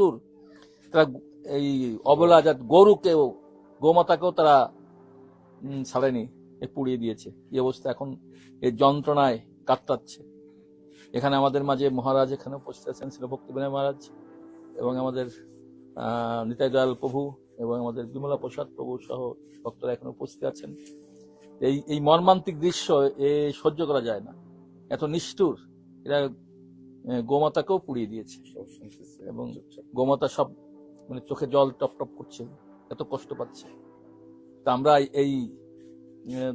নিষ্ঠুর তারা এই অবলা জাত গরুকেও, গোমাতাকেও তারা ছাড়েনি, এ পুড়িয়ে দিয়েছে। এই অবস্থা এখন এই যন্ত্রণায় কাতরাচ্ছে। এখানে আমাদের মাঝে মহারাজ এখানে উপস্থিত আছেন ছিল বিনয় মহারাজ এবং আমাদের নিতাই দয়াল প্রভু এবং আমাদের বিমলা প্রসাদ প্রভু সহ ভক্তরা এখানে উপস্থিত আছেন। এই এই মর্মান্তিক দৃশ্য এ সহ্য করা যায় না। এত নিষ্ঠুর। এরা গোমাতাকেও পুড়িয়ে দিয়েছে। এবং গোমাতা সব মানে চোখে জল টপ টপ করছে এত কষ্ট পাচ্ছে। তা আমরা এই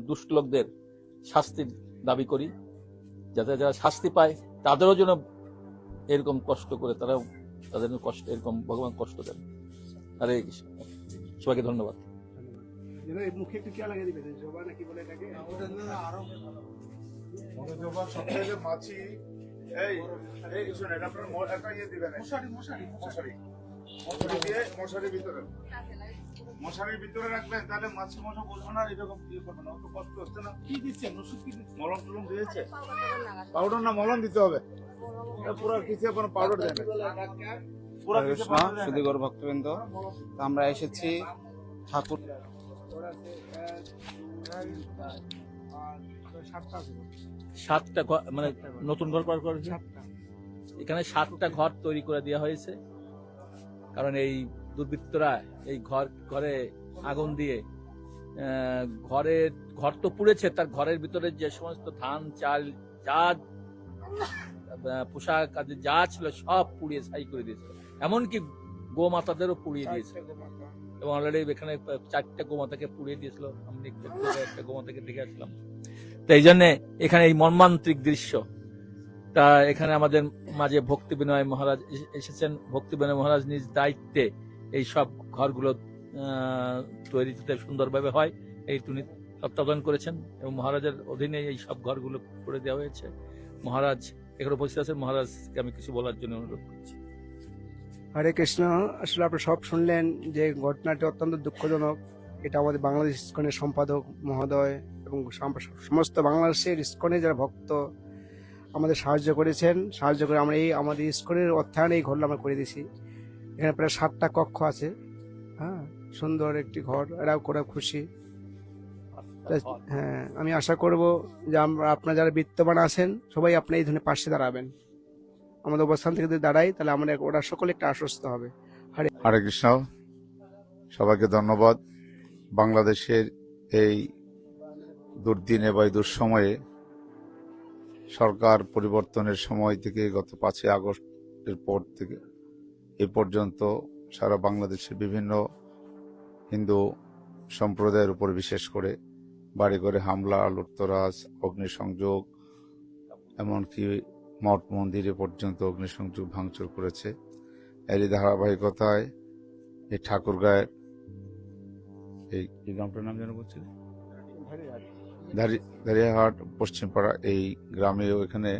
দুষ্ট লোকদের শাস্তির দাবি করি। যাতে যারা শাস্তি পায় তাদেরও যেন এরকম কষ্ট করে তারাও তাদের যেন কষ্ট এরকম ভগবান কষ্ট দেন। আরে সবাইকে ধন্যবাদ। মুখে একটু লাগিয়ে দিবেন জবা নাকি বলে এটাকে? সবথেকে মাছি এই এই আপনার ম- একটা ইয়ে দিবেন মশারি মশারি মশারি। মশারি। দিয়ে মশারির ভিতরে। মশারির ভিতরে রাখবেন তাহলে মাছি মশা বসবে না এরকম ইয়ে করবে না অত কষ্ট হচ্ছে না। কি দিচ্ছেন? ওষুধ কি দিচ্ছেন? মলম টলম দিয়েছে? পাউডার না মলম দিতে হবে। এটা পুরো কিছু কোনো পাউডার কৃষ্ণ। সুদীগর ভক্তবৃন্দ আমরা এসেছি ঠাকুর সাতটা ঘর। মানে নতুন ঘর করার করেছে? এখানে সাতটা ঘর তৈরি করে দেওয়া হয়েছে। কারণ এই দুর্বৃত্তরা এই ঘর ঘরে আগুন দিয়ে ঘরের ঘর তো পুড়েছে তার ঘরের ভিতরে যে সমস্ত ধান চাল যা পোশাক আদি যা ছিল সব পুড়িয়ে ছাই করে দিয়েছে। এমনকি গোমাতাদেরও পুড়িয়ে দিয়েছে। এবং অলরেডি এখানে চারটা গোমাতাকে পুড়িয়ে দিয়েছিল। আমি একটা গোমাতাকে দেখে আসলাম। তো এই জন্য এখানে এই মর্মান্তিক দৃশ্য। তা এখানে আমাদের মাঝে ভক্তি বিনয় মহারাজ এসেছেন। ভক্তি বিনয় মহারাজ নিজ দায়িত্বে এই সব ঘরগুলো আহ, তৈরি যাতে সুন্দরভাবে হয় এই তিনি তত্ত্বাবধান করেছেন এবং মহারাজের অধীনে এই সব ঘরগুলো করে দেওয়া হয়েছে। মহারাজ এখানে উপস্থিত আছেন। মহারাজকে আমি কিছু বলার জন্য অনুরোধ করছি। হরে কৃষ্ণ। আসলে আপনি সব শুনলেন যে ঘটনাটি অত্যন্ত দুঃখজনক। এটা আমাদের বাংলাদেশ সম্পাদক মহোদয় এবং সমস্ত বাংলাদেশের ইস্কনে যারা ভক্ত আমাদের সাহায্য করেছেন। সাহায্য করে আমরা এই আমাদের ইস্কনের অর্থায়নে এই ঘরটা আমরা করে দিয়েছি। এখানে প্রায় সাতটা কক্ষ আছে। হ্যাঁ সুন্দর একটি ঘর। এরাও করে খুশি। হ্যাঁ আমি আশা করব যে আমরা আপনারা যারা বিত্তবান আছেন সবাই আপনি এই ধরনের পাশে দাঁড়াবেন। আমাদের অবস্থান থেকে যদি দাঁড়াই তাহলে আমরা ওরা সকলে একটা আশ্বস্ত হবে। হরে কৃষ্ণ। সবাইকে ধন্যবাদ। বাংলাদেশের এই দুর্দিনে বা দুঃসময়ে সরকার পরিবর্তনের সময় থেকে গত পাঁচই আগস্টের পর থেকে এ পর্যন্ত সারা বাংলাদেশের বিভিন্ন হিন্দু সম্প্রদায়ের উপর বিশেষ করে বাড়ি করে হামলা, লুটতরাজ, অগ্নিসংযোগ, এমনকি মঠ মন্দিরে পর্যন্ত অগ্নিসংযোগ ভাঙচুর করেছে। এরই ধারাবাহিকতায় এই ঠাকুরগাঁয়ের এই গ্রামটার নাম যেন বলছিল? দাঁড়িয়াহাট পশ্চিমপাড়া এই গ্রামেও এখানে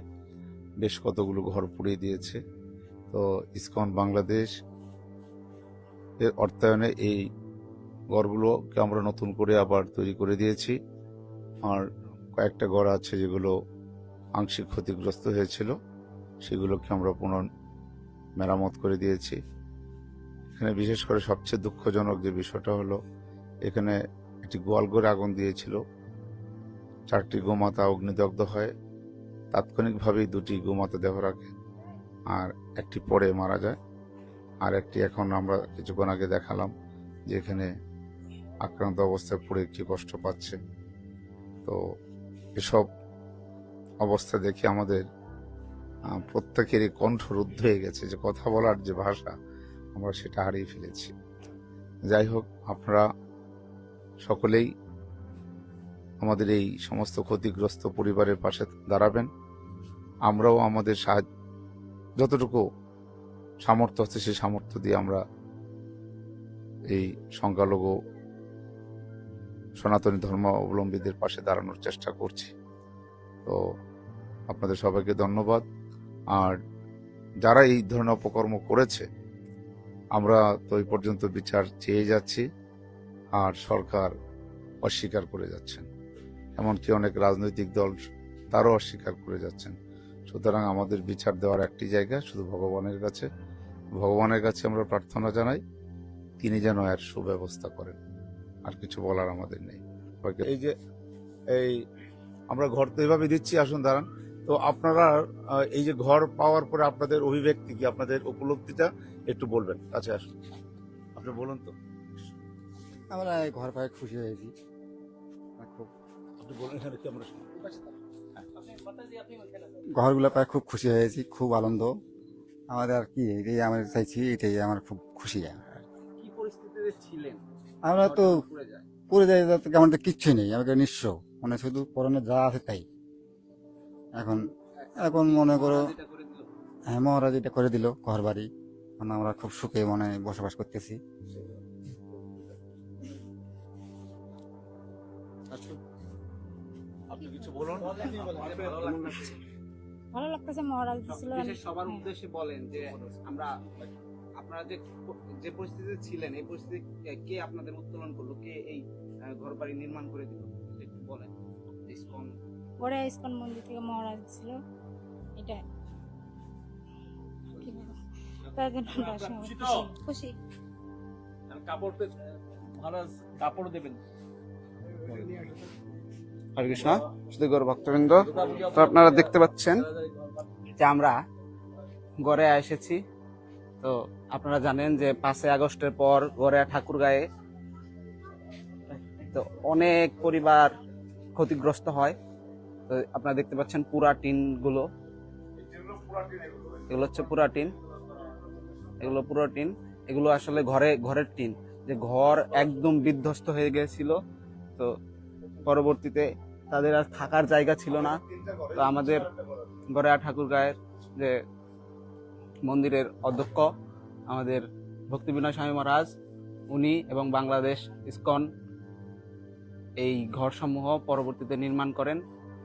বেশ কতগুলো ঘর পুড়িয়ে দিয়েছে। তো ইসকন বাংলাদেশ এর অর্থায়নে এই ঘরগুলোকে আমরা নতুন করে আবার তৈরি করে দিয়েছি। আর কয়েকটা ঘর আছে যেগুলো আংশিক ক্ষতিগ্রস্ত হয়েছিল, সেগুলোকে আমরা পুনঃ মেরামত করে দিয়েছি। এখানে বিশেষ করে সবচেয়ে দুঃখজনক যে বিষয়টা হলো, এখানে একটি গোয়ালঘরে আগুন দিয়েছিল। চারটি গোমাতা অগ্নিদগ্ধ হয় তাৎক্ষণিকভাবেই দুটি গোমাতা দেহ রাখে আর একটি পরে মারা যায়। আর একটি এখন আমরা কিছুক্ষণ আগে দেখালাম যে এখানে আক্রান্ত অবস্থায় পড়ে কি কষ্ট পাচ্ছে। তো এসব অবস্থা দেখে আমাদের প্রত্যেকেরই কণ্ঠ রুদ্ধ হয়ে গেছে যে কথা বলার যে ভাষা, আমরা সেটা হারিয়ে ফেলেছি। যাই হোক, আপনারা সকলেই আমাদের এই সমস্ত ক্ষতিগ্রস্ত পরিবারের পাশে দাঁড়াবেন। আমরাও আমাদের সাহায্য, যতটুকু সামর্থ্য আছে সেই সামর্থ্য দিয়ে আমরা এই সংখ্যালঘু সনাতনী ধর্ম অবলম্বীদের পাশে দাঁড়ানোর চেষ্টা করছি। তো আপনাদের সবাইকে ধন্যবাদ। আর যারা এই ধরনের অপকর্ম করেছে, আমরা তো এই পর্যন্ত বিচার চেয়ে যাচ্ছি। আর সরকার অস্বীকার করে যাচ্ছেন। এমনকি অনেক রাজনৈতিক দল তারও অস্বীকার করে যাচ্ছেন। সুতরাং আমাদের বিচার দেওয়ার একটি জায়গা শুধু ভগবানের কাছে। ভগবানের কাছে আমরা প্রার্থনা জানাই, তিনি যেন এর সুব্যবস্থা করেন। আর কিছু বলার আমাদের নেই। এই যে, এই আমরা ঘর তো এভাবে দিচ্ছি, আসুন দাঁড়ান। তো আপনারা এই যে ঘর পাওয়ার পরে আপনাদের অভিব্যক্তি কি, আপনাদের উপলব্ধিটা একটু বলবেন? কাছে আসুন। আপনি বলুন তো। আমরা ঘর পায়ে খুশি হয়েছি। খুব আমরা শুনি? ঘরগুলো পায়ে খুব খুশি হয়েছি খুব আনন্দ। আমাদের আর কি এটাই আমরা চাইছি এটাই আমার খুব খুশি। কি পরিস্থিতিতে ছিলেন? আমরা তো পুড়ে যায়। যাই তো কেমন তো কিচ্ছুই নেই আমাকে নিঃস্ব। মানে শুধু পরনে যা আছে তাই। এখন এখন মনে করো হ্যাঁ মহারাজ এটা করে দিল ঘর বাড়ি মানে আমরা খুব সুখে মনে বসবাস করতেছি। বলুন। ভালো লাগতেছে মহারাজ দিছিল সবার উদ্দেশ্যে বলেন যে আমরা আপনারা যে যে পরিস্থিতিতে ছিলেন এই পরিস্থিতি কে আপনাদের উত্তোলন করল? কে এই ঘর বাড়ি নির্মাণ করে দিল? একটু বলেন ইসকন। পরে ইস্কন মন্দির থেকে মহারাজ দিছিল এটা তার জন্য খুশি কাপড় মহারাজ কাপড় দেবেন। হরে কৃষ্ণ। শুধু গৌর ভক্তবৃন্দ। তো আপনারা দেখতে পাচ্ছেন যে আমরা গড়ে এসেছি। তো আপনারা জানেন যে পাঁচই আগস্টের পর গড়িয়া ঠাকুর গায়ে তো অনেক পরিবার ক্ষতিগ্রস্ত হয়। তো আপনারা দেখতে পাচ্ছেন পুরা টিনগুলো এগুলো হচ্ছে পুরা টিন এগুলো পুরো টিন এগুলো আসলে ঘরে, ঘরের টিন। যে ঘর একদম বিধ্বস্ত হয়ে গিয়েছিল তো পরবর্তীতে তাদের আর থাকার জায়গা ছিল না। তো আমাদের গড়েয়া ঠাকুর গায়ের যে মন্দিরের অধ্যক্ষ, আমাদের ভক্তি বিনয় স্বামী মহারাজ, উনি এবং বাংলাদেশ ইসকন এই ঘরসমূহ পরবর্তীতে নির্মাণ করেন।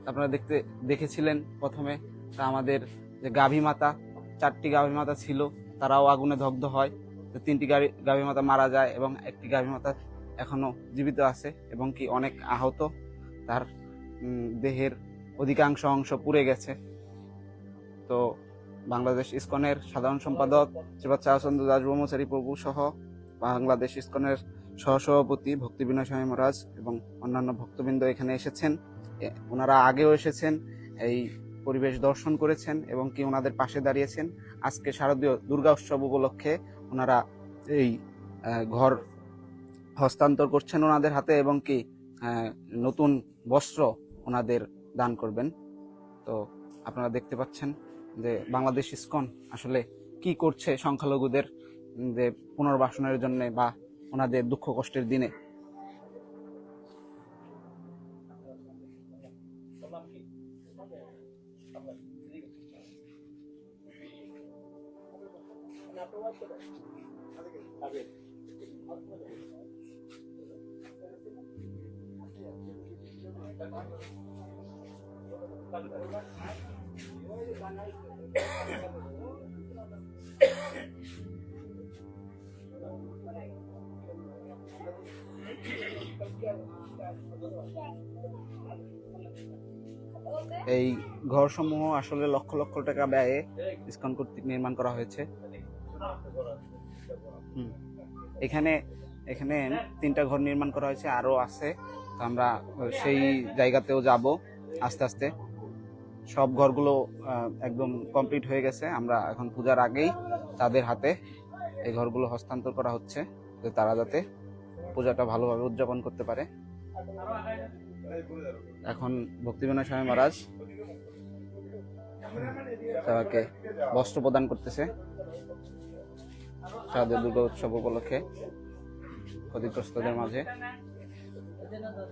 আপনারা দেখতে, দেখেছিলেন প্রথমে, তা আমাদের যে গাভী মাতা, চারটি গাভী মাতা ছিল, তারাও আগুনে দগ্ধ হয়। তো তিনটি গাড়ি গাভী মাতা মারা যায় এবং একটি গাভী মাতা এখনও জীবিত আছে এবং কি অনেক আহত। তার দেহের অধিকাংশ অংশ পুড়ে গেছে। তো বাংলাদেশ ইসকনের সাধারণ সম্পাদক শ্রীপাদ চারচন্দ্র দাস ব্রহ্মচারী প্রভু সহ বাংলাদেশ ইসকনের সহসভাপতি ভক্তি বিনয় স্বামী মহারাজ এবং অন্যান্য ভক্তবৃন্দ এখানে এসেছেন। ওনারা আগেও এসেছেন, এই পরিবেশ দর্শন করেছেন এবং কি ওনাদের পাশে দাঁড়িয়েছেন। আজকে শারদীয় দুর্গা উৎসব উপলক্ষে ওনারা এই ঘর হস্তান্তর করছেন ওনাদের হাতে এবং কি নতুন বস্ত্র ওনাদের দান করবেন। তো আপনারা দেখতে পাচ্ছেন যে বাংলাদেশ ইস্কন আসলে কি করছে সংখ্যালঘুদের যে পুনর্বাসনের জন্য বা ওনাদের দুঃখ কষ্টের দিনে। এই ঘরসমূহ আসলে লক্ষ লক্ষ টাকা ব্যয়ে ইসকন কর্তৃক নির্মাণ করা হয়েছে। এখানে এখানে তিনটা ঘর নির্মাণ করা হয়েছে আরও আছে। আমরা সেই জায়গাতেও যাব আস্তে আস্তে। সব ঘরগুলো একদম কমপ্লিট হয়ে গেছে। আমরা এখন পূজার আগেই তাদের হাতে এই ঘরগুলো হস্তান্তর করা হচ্ছে, যে তারা যাতে পূজাটা ভালোভাবে উদযাপন করতে পারে। এখন ভক্তিবিনয় স্বামী মহারাজ সবাইকে বস্ত্র প্রদান করতেছে। শারদীয় দুর্গা উৎসব উপলক্ষে ক্ষতিগ্রস্তদের মাঝে। coordenadora.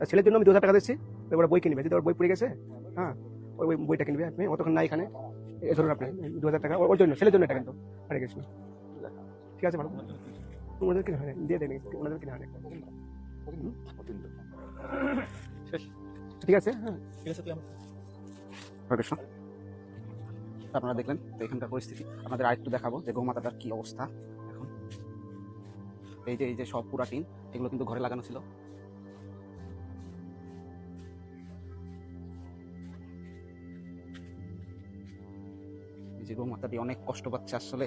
ছেলের জন্য আমি দু হাজার টাকা দিচ্ছি এবার বই কিনবে যদি ওর বই পড়ে গেছে হ্যাঁ ওই ওই বইটা কিনবে আপনি অতক্ষণ নাই এখানে এই ধরুন আপনি দু হাজার টাকা ওর- জন্য ছেলের জন্য এটা কিন্তু হরে কৃষ্ণ। ঠিক আছে ভালো ওনাদের কিনে হয় দিয়ে দেন ওনাদের কিনে হয়। ঠিক আছে হ্যাঁ হরে কৃষ্ণ। তো আপনারা দেখলেন তো এখানকার পরিস্থিতি। আপনাদের আরেকটু দেখাবো যে গৌমাতাটার কি অবস্থা এখন। এই যে এই যে সব পুরা টিন এগুলো কিন্তু ঘরে লাগানো ছিল। যে গৌমাতাটি অনেক কষ্ট পাচ্ছে। আসলে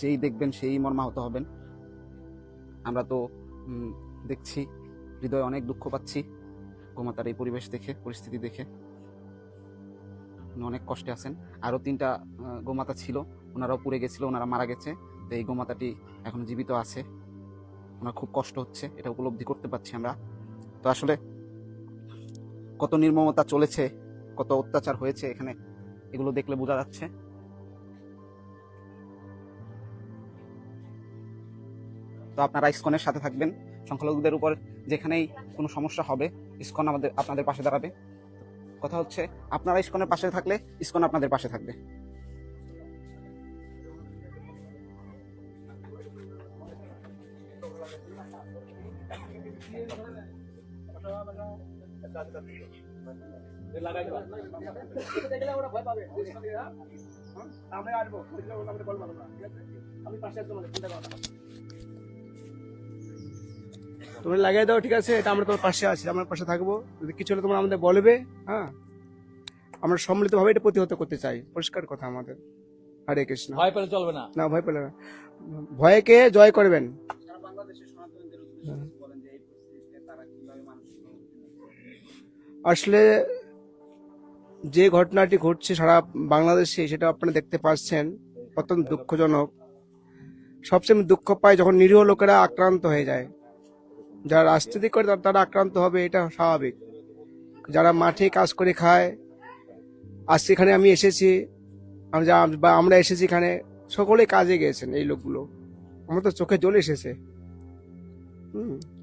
যেই দেখবেন সেই মর্মাহত হবেন। আমরা তো দেখছি, হৃদয়ে অনেক দুঃখ পাচ্ছি গোমাতার এই পরিবেশ দেখে, পরিস্থিতি দেখে। উনি অনেক কষ্টে আছেন। আরও তিনটা গোমাতা ছিল। ওনারাও পুড়ে গেছিল, ওনারা মারা গেছে। তো এই গোমাতাটি এখন জীবিত আছে। ওনার খুব কষ্ট হচ্ছে। এটা উপলব্ধি করতে পারছি আমরা। তো আসলে কত নির্মমতা চলেছে, কত অত্যাচার হয়েছে এখানে, এগুলো দেখলে বোঝা যাচ্ছে। তো আপনারা ইসকনের সাথে থাকবেন। সংখ্যালঘুদের উপর যেখানেই কোনো সমস্যা হবে, ইসকন আমাদের, আপনাদের পাশে দাঁড়াবে। কথা হচ্ছে, আপনারা ইসকনের পাশে থাকলে ইসকন আপনাদের পাশে থাকবে। আসব। আমি পাশে আসব তুমি লাগিয়ে দাও ঠিক আছে? এটা আমরা তোমার পাশে আছি আমরা পাশে থাকব। যদি কিছু হলে তোমরা আমাদের বলবে হ্যাঁ? আমরা সম্মিলিতভাবে এটা প্রতিহত করতে চাই। পরিষ্কার কথা আমাদের। হরে কৃষ্ণ। ভয় পেলে চলবে না। না ভয় পেলে না। ভয়কে জয় করবেন। আসলে যে ঘটনাটি ঘটছে সারা বাংলাদেশে সেটা আপনারা দেখতে পাচ্ছেন। অত্যন্ত দুঃখজনক। সবচেয়ে দুঃখ পায় যখন নিরীহ লোকেরা আক্রান্ত হয়ে যায়। যারা রাজনীতি করে তারা- আক্রান্ত হবে, এটা স্বাভাবিক। যারা মাঠে কাজ করে খায়, আজ এখানে আমি এসেছি বা আমরা এসেছি এখানে, সকলে কাজে গিয়েছেন এই লোকগুলো। আমার তো চোখে জল এসেছে।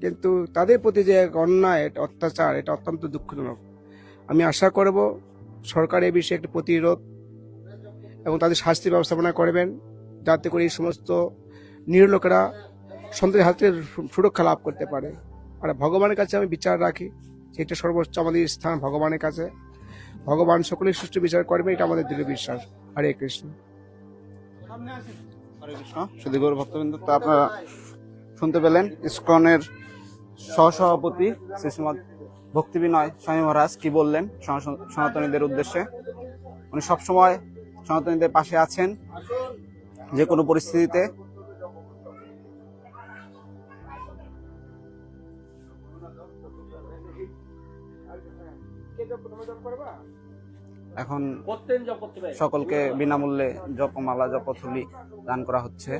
কিন্তু তাদের প্রতি যে অন্যায় অত্যাচার, এটা অত্যন্ত দুঃখজনক। আমি আশা করব সরকার এই বিষয়ে একটি প্রতিরোধ এবং তাদের শাস্তি ব্যবস্থাপনা করবেন, যাতে করে এই সমস্ত নিরীহ লোকেরা সন্ত্রাসের হাতে সুরক্ষা লাভ করতে পারে। আর ভগবানের কাছে আমি বিচার রাখি সেটা সর্বোচ্চ আমাদের স্থান ভগবানের কাছে। ভগবান সকলেই সুষ্ঠু বিচার করবে, এটা আমাদের দৃঢ় বিশ্বাস। হরে কৃষ্ণ। হরে ভক্তবৃন্দ, তো আপনারা শুনতে পেলেন ইসকনের সহসভাপতি শ্রী শ্রীমৎ ভক্তি বিনয় স্বামী মহারাজ কি বললেন সনাতনীদের উদ্দেশ্যে। উনি সবসময় সনাতনীদের পাশে আছেন, যে কোনো পরিস্থিতিতে এখন সকলকে বিনামূল্যে জপমালা জপথলি দান করা হচ্ছে।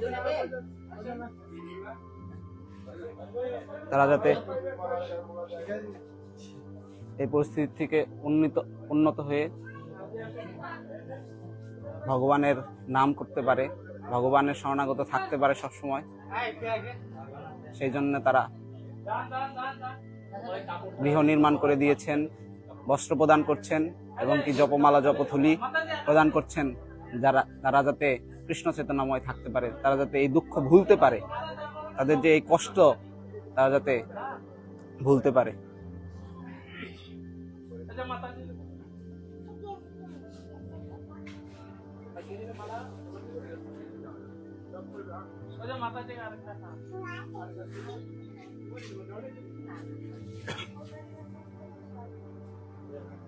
তারা যাতে এই পরিস্থিতি থেকে উন্নত উন্নত হয়ে ভগবানের নাম করতে পারে ভগবানের শরণাগত থাকতে পারে সবসময়। সেই জন্য তারা গৃহ নির্মাণ করে দিয়েছেন বস্ত্র প্রদান করছেন। এবং কি জপমালা জপথলি প্রদান করছেন যারা, তারা যাতে কৃষ্ণ চেতনাময় থাকতে পারে, তারা যাতে এই দুঃখ ভুলতে পারে, তাদের যে এই কষ্ট, তারা যাতে ভুলতে পারে।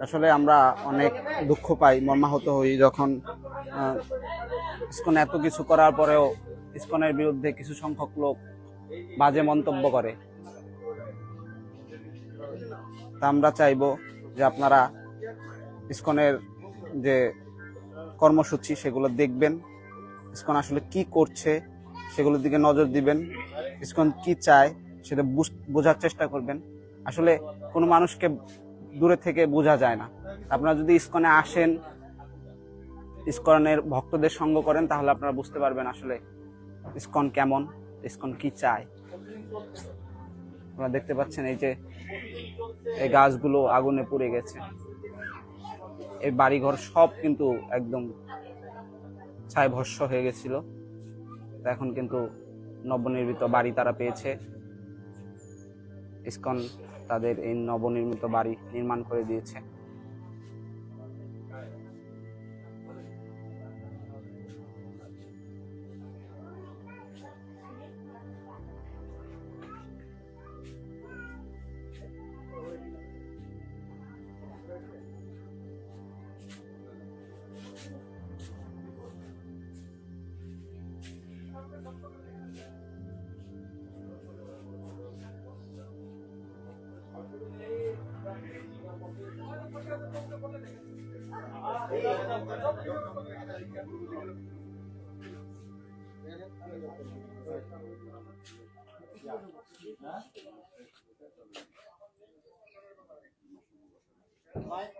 আসলে আমরা অনেক দুঃখ পাই, মর্মাহত হই যখন ইসকন এত কিছু করার পরেও ইসকনের বিরুদ্ধে কিছু সংখ্যক লোক বাজে মন্তব্য করে। তা আমরা চাইব যে আপনারা ইসকনের যে কর্মসূচি সেগুলো দেখবেন, ইসকন আসলে কি করছে সেগুলোর দিকে নজর দিবেন, ইসকন কি চায় সেটা বুঝ- বোঝার চেষ্টা করবেন। আসলে কোনো মানুষকে দূরে থেকে বোঝা যায় না। আপনারা যদি ইস্কনে আসেন, ইস্কনের ভক্তদের সঙ্গ করেন, তাহলে আপনারা বুঝতে পারবেন আসলে ইস্কন কেমন, ইস্কন কি চায়। আপনারা দেখতে পাচ্ছেন এই যে এই গাছগুলো আগুনে পুড়ে গেছে। এই বাড়িঘর সব কিন্তু একদম ছাই ভস্য হয়ে গেছিল। এখন কিন্তু নবনির্মিত বাড়ি তারা পেয়েছে। ইসকন তাদের এই নবনির্মিত বাড়ি নির্মাণ করে দিয়েছে। Mike,